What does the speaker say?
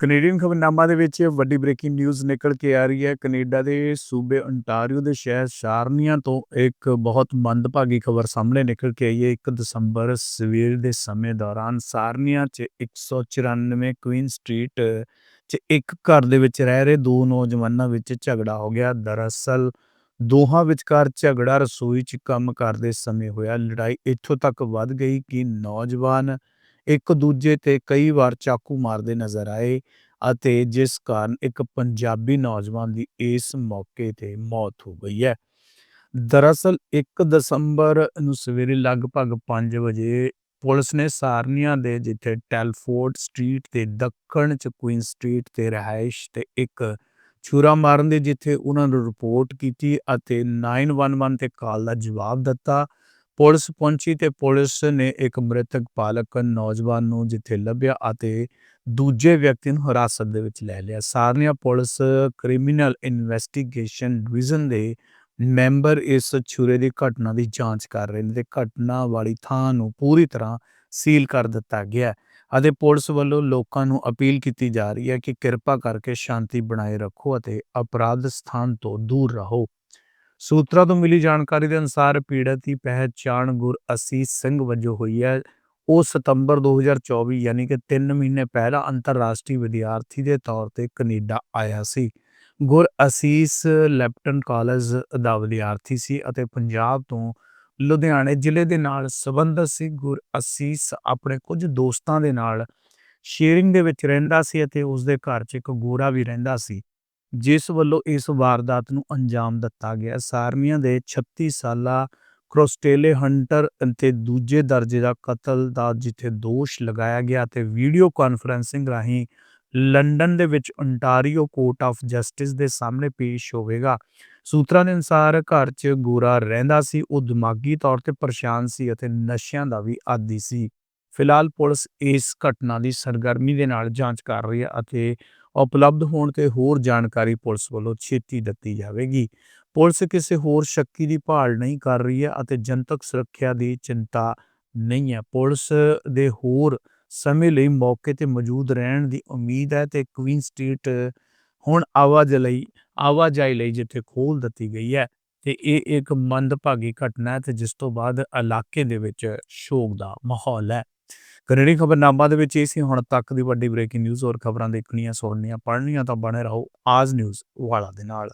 Canadian ਖਬਰਨਾਮਾ ਦੇ ਵਿੱਚ ਵੱਡੀ ਬ੍ਰੇਕਿੰਗ ਨਿਊਜ਼ ਨਿਕਲ ਕੇ ਆ ਰਹੀ ਹੈ। ਕੈਨੇਡਾ ਦੇ ਸੂਬੇ ontario ਦੇ ਸ਼ਹਿਰ ਸਾਰਨੀਆ ਤੋਂ ਇੱਕ ਬਹੁਤ ਮੰਦਭਾਗੀ ਖਬਰ ਸਾਹਮਣੇ ਨਿਕਲ ਕੇ ਆਈ ਹੈ। 1 ਦਸੰਬਰ ਸਵੇਰ ਦੇ ਸਮੇਂ ਦੌਰਾਨ ਸਾਰਨੀਆ 'ਚ 194 ਕੁਈਨ ਸਟਰੀਟ 'ਚ ਇੱਕ ਘਰ ਦੇ ਵਿੱਚ ਰਹਿ ਰਹੇ ਦੋ ਨੌਜਵਾਨਾਂ ਵਿੱਚ ਝਗੜਾ ਹੋ ਗਿਆ। ਦਰਅਸਲ ਦੋਹਾਂ ਵਿਚਕਾਰ ਝਗੜਾ, ਰਸੋਈ 'ਚ ਕੰਮ ਕਰਦੇ ਸਮੇਂ ਹੋਇਆ। ਲੜਾਈ ਇੱਥੋਂ ਤੱਕ ਵੱਧ ਗਈ ਕਿ ਨੌਜਵਾਨ ਇੱਕ ਦੂਜੇ ਤੇ ਕਈ ਵਾਰ ਚਾਕੂ ਮਾਰਦੇ ਨਜ਼ਰ ਆਏ ਅਤੇ ਜਿਸ ਕਾਰਨ ਇੱਕ ਪੰਜਾਬੀ ਨੌਜਵਾਨ ਦੀ ਇਸ ਮੌਕੇ ਤੇ ਮੌਤ ਹੋ ਗਈ ਹੈ। ਦਰਅਸਲ 1 ਦਸੰਬਰ ਨੂੰ ਸਵੇਰੇ ਲਗਭਗ 5 ਵਜੇ ਪੁਲਿਸ ਨੇ ਸਾਰਨੀਆ ਦੇ ਜਿੱਥੇ ਟੈਲਫੋਰਡ ਸਟਰੀਟ ਤੇ ਦੱਖਣ ਚ ਕੁਈਨ ਸਟਰੀਟ ਤੇ ਰਿਹਾਇਸ਼ ਤੇ ਇੱਕ ਛੁਰਾ ਮਾਰਨ ਦੀ ਜਿੱਥੇ ਉਹਨਾਂ ਨੂੰ ਰਿਪੋਰਟ ਕੀਤੀ ਅਤੇ 911 ਤੇ ਕਾਲ ਦਾ ਜਵਾਬ ਦਿੱਤਾ ਪੁਲਿਸ ਪਹੁੰਚੀ ਤੇ ਪੁਲਿਸ ਨੇ ਇੱਕ ਮ੍ਰਿਤਕ ਪਾਲਕ ਨੌਜਵਾਨ ਨੂੰ ਜਿੱਥੇ ਲੱਭਿਆ ਅਤੇ ਦੂਜੇ ਵਿਅਕਤੀ ਨੂੰ ਹਿਰਾਸਤ ਦੇ ਵਿੱਚ ਲੈ ਲਿਆ। Sarnia police criminal investigation division ਦੇ ਮੈਂਬਰ ਇਸ ਛੁਰੇ ਦੀ ਘਟਨਾ ਦੀ ਜਾਂਚ ਕਰ ਰਹੇ ਨੇ ਤੇ ਘਟਨਾ ਵਾਲੀ ਥਾਂ ਨੂੰ ਪੂਰੀ ਤਰ੍ਹਾਂ ਸੀਲ ਕਰ ਦਿੱਤਾ ਗਿਆ ਅਤੇ ਪੁਲਿਸ ਵੱਲੋਂ ਲੋਕਾਂ ਨੂੰ ਅਪੀਲ ਕੀਤੀ ਜਾ ਰਹੀ ਹੈ ਕਿ ਕਿਰਪਾ ਕਰਕੇ ਸ਼ਾਂਤੀ ਬਣਾਏ ਰੱਖੋ ਅਤੇ ਅਪਰਾਧ ਸਥਾਨ ਤੋਂ ਦੂਰ ਰਹੋ। ਸੂਤਰਾਂ ਤੋਂ ਮਿਲੀ ਜਾਣਕਾਰੀ ਦੇ ਅਨੁਸਾਰ ਪੀੜਤ ਦੀ ਪਹਿਚਾਣ ਗੁਰਅਸੀਸ ਸਿੰਘ ਵਜੋਂ ਹੋਈ ਹੈ। ਉਹ ਸਤੰਬਰ 2024 ਯਾਨੀ ਕਿ 3 ਮਹੀਨੇ ਪਹਿਲਾਂ ਅੰਤਰਰਾਸ਼ਟਰੀ ਵਿਦਿਆਰਥੀ ਦੇ ਤੌਰ ਤੇ ਕੈਨੇਡਾ ਆਇਆ ਸੀ। ਗੁਰਅਸੀਸ ਲੈਪਟਨ ਕਾਲਜ ਦਾ ਵਿਦਿਆਰਥੀ ਸੀ ਅਤੇ ਪੰਜਾਬ ਤੋਂ ਲੁਧਿਆਣੇ ਜ਼ਿਲ੍ਹੇ ਦੇ ਨਾਲ ਸੰਬੰਧਿਤ ਸੀ। ਗੁਰਅਸੀਸ ਆਪਣੇ ਕੁਝ ਦੋਸਤਾਂ ਦੇ ਨਾਲ ਸ਼ੇਅਰਿੰਗ ਦੇ ਵਿੱਚ ਰਹਿੰਦਾ ਸੀ ਅਤੇ ਉਸ ਦੇ ਘਰ 'ਚ ਇੱਕ ਗੋਰਾ ਵੀ ਰਹਿੰਦਾ ਸੀ। ਜਿਸ ਵੱਲੋਂ ਇਸ ਵਾਰਦਾਤ ਨੂੰ ਅੰਜਾਮ ਦਿੱਤਾ ਗਿਆ। ਸਾਰਨੀਆਂ ਦੇ 36 ਸਾਲਾ ਕ੍ਰੋਸਟੇਲੇ ਹੰਟਰ ਅਤੇ ਦੂਜੇ ਦਰਜੇ ਦਾ ਕਤਲ ਦਾ ਜਿੱਥੇ ਦੋਸ਼ ਲਗਾਇਆ ਗਿਆ ਤੇ ਵੀਡੀਓ ਕਾਨਫਰੈਂਸਿੰਗ ਰਾਹੀਂ ਲੰਡਨ ਦੇ ਵਿੱਚ ਓਨਟਾਰੀਓ ਕੋਰਟ ਆਫ ਜਸਟਿਸ ਦੇ ਸਾਹਮਣੇ ਪੇਸ਼ ਹੋਵੇਗਾ। ਸੂਤਰਾਂ ਦੇ ਅਨੁਸਾਰ ਘਰ 'ਚ ਗੋਰਾ ਰਹਿੰਦਾ ਸੀ, ਉਹ ਦਿਮਾਗੀ ਤੌਰ ਤੇ ਪਰੇਸ਼ਾਨ ਸੀ ਅਤੇ ਨਸ਼ਿਆਂ ਦਾ ਵੀ ਆਦੀ ਸੀ। ਫਿਲਹਾਲ ਪੁਲਿਸ ਇਸ ਘਟਨਾ ਦੀ ਸਰਗਰਮੀ ਦੇ ਨਾਲ ਜਾਂਚ ਕਰ ਰਹੀ ਹੈ ਅਤੇ ਉਪਲਬਧ ਹੋਣ ਤੇ ਹੋਰ ਜਾਣਕਾਰੀ ਪੁਲਿਸ ਵੱਲੋਂ ਛੇਤੀ ਦਿੱਤੀ ਜਾਵੇਗੀ। ਪੁਲਿਸ ਕਿਸੇ ਹੋਰ ਸ਼ੱਕੀ ਦੀ ਭਾਲ ਨਹੀਂ ਕਰ ਰਹੀ ਹੈ ਅਤੇ ਜਨਤਕ ਸੁਰੱਖਿਆ ਦੀ ਚਿੰਤਾ ਨਹੀਂ ਹੈ। ਪੁਲਿਸ ਦੇ ਹੋਰ ਸਮੇਂ ਲਈ ਮੌਕੇ ਤੇ ਮੌਜੂਦ ਰਹਿਣ ਦੀ ਉਮੀਦ ਹੈ ਤੇ ਕੁਈਨ ਸਟਰੀਟ ਹੁਣ ਆਵਾਜ ਲਈ, ਆਵਾਜਾਈ ਲਈ ਜਿੱਥੇ ਖੋਲ ਦਿੱਤੀ ਗਈ ਹੈ ਤੇ ਇਹ ਇੱਕ ਮੰਦਭਾਗੀ ਘਟਨਾ ਹੈ ਤੇ ਜਿਸ ਤੋਂ ਬਾਅਦ ਇਲਾਕੇ ਦੇ ਵਿੱਚ ਸ਼ੋਕ ਦਾ ਮਾਹੌਲ ਹੈ। ਕੈਨੇਡੀ ਖਬਰਨਾਮਾ ਦੇ ਵਿੱਚ ਇਹ ਸੀ, ਹੁਣ ਤੱਕ ਦੀ ਵੱਡੀ ਬ੍ਰੇਕਿੰਗ ਨਿਊਜ਼ ਔਰ ਖਬਰਾਂ ਦੇਖਣੀਆਂ, ਸੁਣਨੀਆਂ, ਪੜ੍ਹਨੀਆਂ ਤਾਂ ਬਣੇ ਰਹੋ, ਆਜ ਨਿਊਜ਼ ਵਾਲਾ ਦੇ ਨਾਲ।